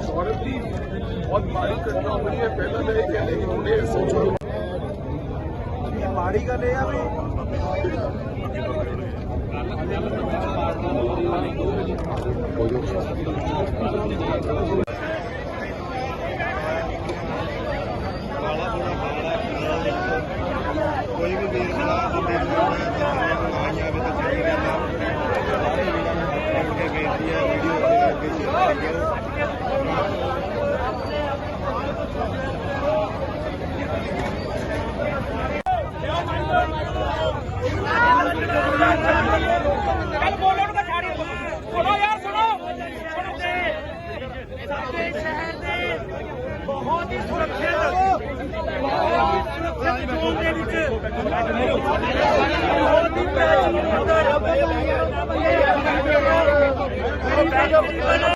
ਸੌਰਵ ਜੀ ਬਹੁਤ ਮਾੜੀ ਘਟਨਾ ਹੋਈ ਹੈ। ਪਹਿਲਾਂ ਤਾਂ ਇਹ ਕਹਿੰਦੇ ਕਿ ਮੁੰਡੇ ਸੋਚੋ ਮਾੜੀ ਗੱਲ ਇਹ ਆ ਵੀ ਕੋਈ ਵੀ ਵੀਰ ਭਰਾ ਮੁੰਡੇ ਨੂੰ ਜਾਣੇ ਬਣਾਈ ਜਾਵੇ ਤਾਂ ਚਾਹੀਦਾ ਹੈ ਸਾਰੇ ਵੀਰਾਂ ਨੂੰ ਅੱਗੇ ਬੇਨਤੀ ਹੈ ਵੀਡੀਓ ਦੇ ਅੱਗੇ ਸ਼ੇਅਰ ਕਰਿਓ ਕੱਲ ਬੋਲੋ ਨੂੰ ਤਾਂ ਛਾੜਿਓ ਸੁਣੋ ਯਾਰ ਸੁਣੋ ਸੁਣੋ ਸਾਡੇ ਸ਼ਹਿਰ ਦੇ ਬਹੁਤ ਹੀ ਸੁਰੱਖਿਅਤ ਬਹੁਤ ਹੀ ਸੁਰੱਖਿਅਤ ਜ਼ੋਨ ਦੇ ਵਿੱਚ ਬਹੁਤ ਹੀ ਪੈਚ ਅੰਦਰ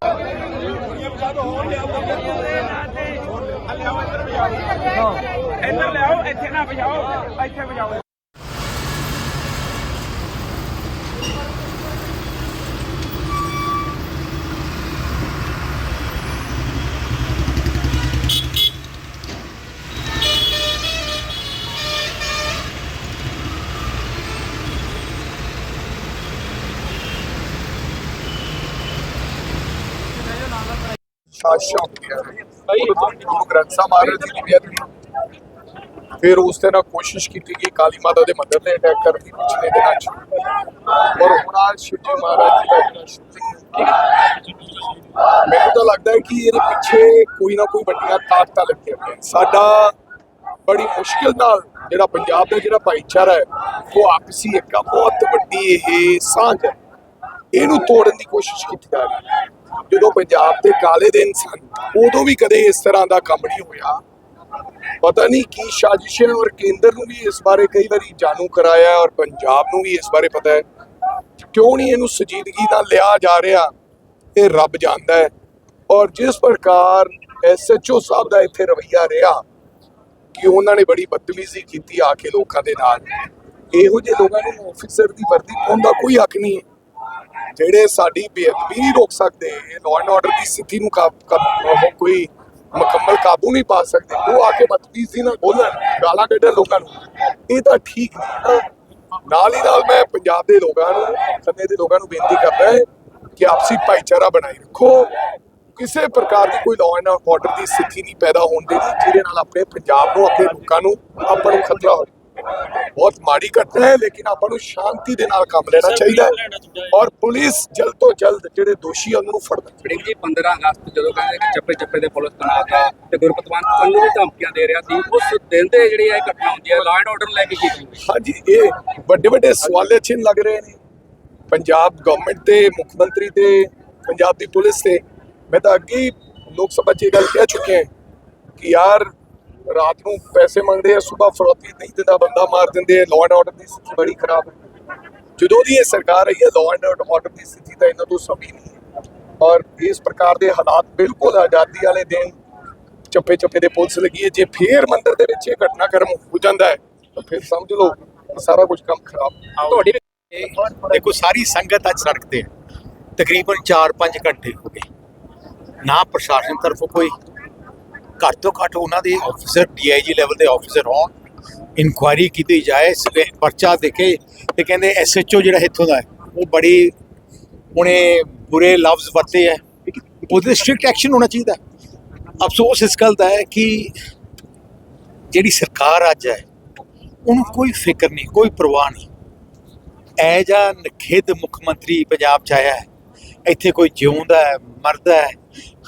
ਇੱਧਰ ਲਿਆਓ ਇੱਥੇ ਨਾ ਵਜਾਓ ਇੱਥੇ ਵਜਾਓ। ਸ਼ਾਸ਼ਾ ਹੋ। ਗਿਆ ਗੁਰੂ ਗ੍ਰੰਥ ਸਾਹਿਬ ਮਹਾਰਾਜ ਜੀ ਦੀ ਬੇਅਦਬੀ ਫਿਰ ਉਸ ਤਰ੍ਹਾਂ ਕੋਸ਼ਿਸ਼ ਕੀਤੀ ਗਈ ਕਾਲੀ ਮਾਤਾ ਦੇ ਮੰਦਿਰ ਤੇ ਅਟੈਕ ਕਰਨ ਦੀ ਪਿਛਲੇ ਦਿਨਾਂ ਚ। ਔਰ ਹੁਣ ਆ ਸ਼ਿਵਜੀ ਮਹਾਰਾਜ ਜੀ ਦਾ ਜਿਹੜਾ shooting ਮੈਨੂੰ ਤਾਂ ਲੱਗਦਾ ਹੈ ਕਿ ਇਹਦੇ ਪਿੱਛੇ ਕੋਈ ਨਾ ਕੋਈ ਵੱਡੀਆਂ ਤਾਕਤਾਂ ਲੱਗੀਆਂ ਹੋਈਆਂ ਸਾਡਾ ਬੜੀ ਮੁਸ਼ਕਿਲ ਨਾਲ ਜਿਹੜਾ ਪੰਜਾਬ ਦਾ ਜਿਹੜਾ ਭਾਈਚਾਰਾ ਹੈ ਉਹ ਆਪਸੀ ਇੱਕ ਬਹੁਤ ਵੱਡੀ ਇਹ ਸਾਂਝ ਹੈ। ਇਹਨੂੰ ਤੋੜਨ ਦੀ ਕੋਸ਼ਿਸ਼ ਕੀਤੀ ਜਾ ਰਹੀ ਹੈ। ਜਦੋਂ ਪੰਜਾਬ ਦੇ ਕਾਲੇ ਦਿਨ ਸਨ, ਉਦੋਂ ਵੀ ਕਦੇ ਇਸ ਤਰ੍ਹਾਂ ਦਾ ਕੰਮ ਨਹੀਂ ਹੋਇਆ। ਪਤਾ ਨਹੀਂ ਕੀ ਸਾਜ਼ਿਸ਼ਾਂ ਔਰ ਕੇਂਦਰ ਨੂੰ ਵੀ ਇਸ ਬਾਰੇ ਕਈ ਵਾਰੀ ਜਾਣੂ ਕਰਾਇਆ ਔਰ ਪੰਜਾਬ ਨੂੰ ਵੀ ਇਸ ਬਾਰੇ ਪਤਾ ਹੈ। ਕਿਉਂ ਨਹੀਂ ਇਹਨੂੰ ਸੰਜੀਦਗੀ ਨਾਲ ਲਿਆ ਜਾ ਰਿਹਾ? ਇਹ ਰੱਬ ਜਾਣਦਾ ਹੈ। ਔਰ ਜਿਸ ਪ੍ਰਕਾਰ ਐਸਐਚਓ ਸਾਹਿਬ ਦਾ ਇੱਥੇ ਰਵਈਆ ਰਿਹਾ, ਕਿ ਉਹਨਾਂ ਨੇ ਬੜੀ ਬਦਤਮੀਜ਼ੀ ਕੀਤੀ ਆ ਕੇ ਲੋਕਾਂ ਦੇ ਨਾਲ। ਇਹੋ ਜਿਹੇ ਲੋਕਾਂ ਨੂੰ ਆਫੀਸਰ ਦੀ ਵਰਦੀ ਪਾਉਣ ਦਾ ਕੋਈ ਹੱਕ ਨਹੀਂ ਹੈ। ਜਿਹੜੇ ਸਾਡੀ ਬੇਅਦਬੀ ਨਹੀਂ ਰੋਕ ਸਕਦੇ ਲਾਅ ਐਂਡ ਆਰਡਰ ਦੀ ਸਥਿਤੀ ਨੂੰ ਕੋਈ ਮੁਕੰਮਲ ਕਾਬੂ ਨਹੀਂ ਪਾ ਸਕਦੇ, ਉਹ ਆ ਕੇ ਬਦਤਮੀਜ਼ੀ ਨਾਲ ਬੋਲਣ ਗਾਲਾਂ ਕੱਢਣ ਲੋਕਾਂ ਨੂੰ। ਇਹ ਤਾਂ ਠੀਕ ਨਹੀਂ ਨਾਲ ਹੀ ਨਾਲ ਮੈਂ ਪੰਜਾਬ ਦੇ ਲੋਕਾਂ ਨੂੰ, ਖੰਨੇ ਦੇ ਲੋਕਾਂ ਨੂੰ ਬੇਨਤੀ ਕਰਦਾ ਹੈ ਕਿ ਆਪਸੀ ਭਾਈਚਾਰਾ ਬਣਾਈ ਰੱਖੋ। ਕਿਸੇ ਪ੍ਰਕਾਰ ਦੀ ਕੋਈ ਲਾਅ ਐਂਡ ਆਰਡਰ ਦੀ ਸਥਿਤੀ ਨਹੀਂ ਪੈਦਾ ਹੋਣ ਦੇਣੀ, ਜਿਹਦੇ ਨਾਲ ਆਪਣੇ ਪੰਜਾਬ ਨੂੰ, ਆਪਣੇ ਲੋਕਾਂ ਨੂੰ ਆਪਾਂ ਨੂੰ ਖਤਰਾ ਹੋਵੇ। ਬਹੁਤ ਮਾੜੀ ਘਟਨਾ ਹੈ ਲੇਕਿਨ ਆਪਾਂ ਨੂੰ ਸ਼ਾਂਤੀ ਦੇ ਨਾਲ ਕੰਮ ਲੈਣਾ ਚਾਹੀਦਾ ਹੈ। ਔਰ ਪੁਲਿਸ ਜਲਦ ਤੋਂ ਜਲਦ ਜਿਹੜੇ ਦੋਸ਼ੀ ਆ ਉਹਨਾਂ ਨੂੰ ਫੜਨਾ ਜੀ 15 ਅਗਸਤ ਜਦੋਂ ਕਹਿੰਦੇ ਕਿ ਚੱਪੇ ਚੱਪੇ ਦੇ ਪੁਲਿਸ ਤਨਾਤ ਹੈ ਤੇ ਗੁਰਪਤਵੰਤ ਪੰਨੂ ਵੀ ਧਮਕੀਆਂ ਦੇ ਰਿਹਾ ਸੀ ਉਸ ਦਿਨ ਤੇ ਜਿਹੜੀ ਇਹ ਘਟਨਾ ਹੁੰਦੀ ਹੈ ਲਾਅ ਐਂਡ ਆਰਡਰ ਲੈ ਕੇ ਕੀਤੀ ਹਾਂਜੀ ਇਹ ਵੱਡੇ ਵੱਡੇ ਸਵਾਲੇ ਚਿੰਨ੍ਹ ਲੱਗ ਰਹੇ ਨੇ। ਪੰਜਾਬ ਗਵਰਨਮੈਂਟ ਤੇ ਮੁੱਖ ਮੰਤਰੀ ਤੇ ਪੰਜਾਬ ਦੀ ਪੁਲਿਸ ਤੇ। ਮੈਂ ਤਾਂ ਅੱਗੇ ਹੀ ਲੋਕ ਸਭਾ 'ਚ ਇਹ ਗੱਲ ਕਹਿ ਚੁੱਕਿਆ ਕਿ ਯਾਰ ਰਾਤ ਨੂੰ ਪੈਸੇ ਮੰਗਦੇ ਆ ਸਵੇਰ ਫਰੋਤੀ ਨਹੀਂ ਦਿੰਦਾ ਬੰਦਾ, ਮਾਰ ਦਿੰਦੇ ਆ ਲਾਅ ਐਂਡ ਆਰਡਰ ਦੀ ਸਥਿਤੀ ਬੜੀ ਖਰਾਬ ਹੈ। ਜਦੋਂ ਦੀ ਇਹ ਸਰਕਾਰ ਆਈ ਹੈ ਲਾਅ ਐਂਡ ਆਰਡਰ ਦੀ ਸਥਿਤੀ ਤਾਂ ਇਹਨਾਂ ਤੋਂ ਸਭੀ ਨਹੀਂ ਔਰ ਇਸ ਪ੍ਰਕਾਰ ਦੇ ਹਾਲਾਤ ਬਿਲਕੁਲ ਆਜ਼ਾਦੀ ਵਾਲੇ ਦਿਨ ਚੱਪੇ ਚੱਪੇ ਦੇ ਪੁਲਿਸ ਲੱਗੀ ਹੈ। ਜੇ ਫੇਰ ਮੰਦਿਰ ਦੇ ਵਿੱਚ ਇਹ ਘਟਨਾਕ੍ਰਮ ਹੋ ਜਾਂਦਾ ਹੈ, ਤਾਂ ਫਿਰ ਸਮਝ ਲਓ ਸਾਰਾ ਕੁਝ ਕੰਮ ਖਰਾਬ ਤੁਹਾਡੀ ਦੇਖੋ, ਸਾਰੀ ਸੰਗਤ ਅੱਜ ਸੜਕ ਤੇ ਹੈ। ਤਕਰੀਬਨ 4-5 ਘੰਟੇ ਹੋ ਗਏ। ਨਾ ਪ੍ਰਸ਼ਾਸਨ ਤਰਫੋਂ ਕੋਈ ਘੱਟ ਤੋਂ ਘੱਟ ਉਹਨਾਂ ਦੇ ਆਫੀਸਰ ਡੀਆਈਜੀ ਲੈਵਲ ਦੇ ਆਫੀਸਰ ਹੋਣ ਇਨਕੁਆਇਰੀ ਕੀਤੀ ਜਾਏ ਸਵੇ ਪਰਚਾ ਦੇਖੇ ਤੇ ਕਹਿੰਦੇ ਐਸਐਚਓ ਜਿਹੜਾ ਇੱਥੋਂ ਦਾ ਉਹ ਬੜੀ, ਉਹਨੇ ਬੁਰੇ ਲਫ਼ਜ਼ ਵਰਤੇ ਹੈ। ਉਹਦੇ ਸਟ੍ਰਿਕਟ ਐਕਸ਼ਨ ਹੋਣਾ ਚਾਹੀਦਾ ਅਫਸੋਸ ਇਸ ਗੱਲ ਦਾ ਹੈ ਕਿ ਜਿਹੜੀ ਸਰਕਾਰ ਅੱਜ ਹੈ, ਉਹਨੂੰ ਕੋਈ ਫਿਕਰ ਨਹੀਂ, ਕੋਈ ਪਰਵਾਹ ਨਹੀਂ। ਐ ਜਾਂ ਨਖੇਦ ਮੁੱਖ ਮੰਤਰੀ ਪੰਜਾਬ ਚ ਆਇਆ ਹੈ, ਇੱਥੇ ਕੋਈ ਜਿਉਂਦਾ ਹੈ, ਮਰਦਾ ਹੈ,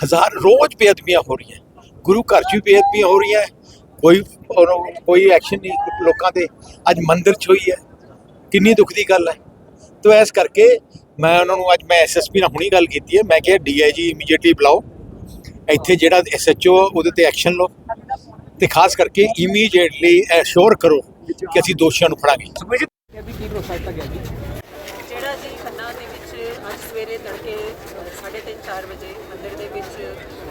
ਹਜ਼ਾਰ ਰੋਜ਼ ਬੇਅਦਬੀਆਂ ਹੋ ਰਹੀਆਂ। ਗੁਰੂ ਘਰ 'ਚ ਵੀ ਬੇਅਦਬੀਆਂ ਹੋ ਰਹੀਆਂ ਕੋਈ ਕੋਈ ਐਕਸ਼ਨ ਨਹੀਂ ਲੋਕਾਂ 'ਤੇ। ਅੱਜ ਮੰਦਿਰ 'ਚ ਹੋਈ ਹੈ। ਕਿੰਨੀ ਦੁੱਖ ਦੀ ਗੱਲ ਹੈ। ਤੋ ਇਸ ਕਰਕੇ ਮੈਂ ਉਹਨਾਂ ਨੂੰ ਅੱਜ ਮੈਂ ਐਸਐਸਪੀ ਨਾਲ ਹੁਣੀ ਗੱਲ ਕੀਤੀ ਹੈ। ਮੈਂ ਕਿਹਾ ਡੀਆਈਜੀ ਇਮੀਡੀਏਟਲੀ ਬੁਲਾਓ। ਇੱਥੇ ਜਿਹੜਾ ਐਸਐਚਓ ਉਹਦੇ ਤੇ ਐਕਸ਼ਨ ਲਓ। ਤੇ ਖਾਸ ਕਰਕੇ ਇਮੀਡੀਏਟਲੀ ਐਸ਼ੋਰ ਕਰੋ ਕਿ ਅਸੀਂ ਦੋਸ਼ੀਆਂ ਨੂੰ ਫੜਾਂਗੇ ਜਿਹੜਾ ਜੀ ਖੰਨਾ ਦੇ ਵਿੱਚ ਅੱਜ ਸਵੇਰੇ ਤੜਕੇ 3:30 ਵਜੇ ਮੰਦਿਰ ਦੇ ਵਿੱਚ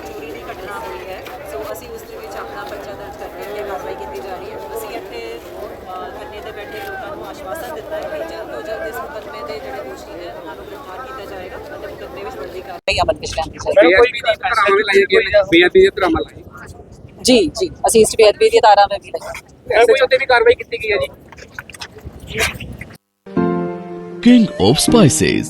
ਚੋਰੀ ਦੀ ਘਟਨਾ ਹੋਈ ਹੈ। ਸੋ ਅਸੀਂ ਉਸ ਦੇ ਵਿੱਚ ਆਪਣਾ ਪਰਚਾ ਦਰਜ ਕਰਕੇ ਇਹ ਕਾਰਵਾਈ ਕੀਤੀ ਜਾ ਰਹੀ ਹੈ। ਅਸੀਂ ਇੱਥੇ ਧਰਨੇ ਤੇ ਬੈਠੇ ਲੋਕਾਂ ਨੂੰ ਆਸ਼ਵਾਸਨ ਦਿੱਤਾ ਹੈ ਕਿ ਜਲਦ ਤੋਂ ਜਲਦ ਇਸ ਮੁਕਦਮੇ ਦੇ ਜਿਹੜੇ ਦੋਸ਼ੀ ਨੇ ਉਹਨਾਂ ਨੂੰ ਗ੍ਰਿਫਤਾਰ ਕੀਤਾ ਜਾਏਗਾ ਅਤੇ ਮੁਕਦਮੇ ਵਿੱਚ ਵੱਡੀ ਕਾਰਵਾਈ ਅਮਨ ਕਿਸ਼ਨਾ ਦੀ ਸਰ। ਬੇਅਦਬੀ ਦੇ ਧਰਾਵਾਂ ਲਾਈ ਜੀ ਜੀ ਅਸੀਂ ਇਸ ਬੇਅਦਬੀ ਦੀ ਧਾਰਾ ਵਿੱਚ ਵੀ ਲੱਗੇ ਐਸਐਚਓ ਤੇ ਵੀ ਕਾਰਵਾਈ ਕੀਤੀ ਗਈ ਹੈ ਜੀ। King of Spices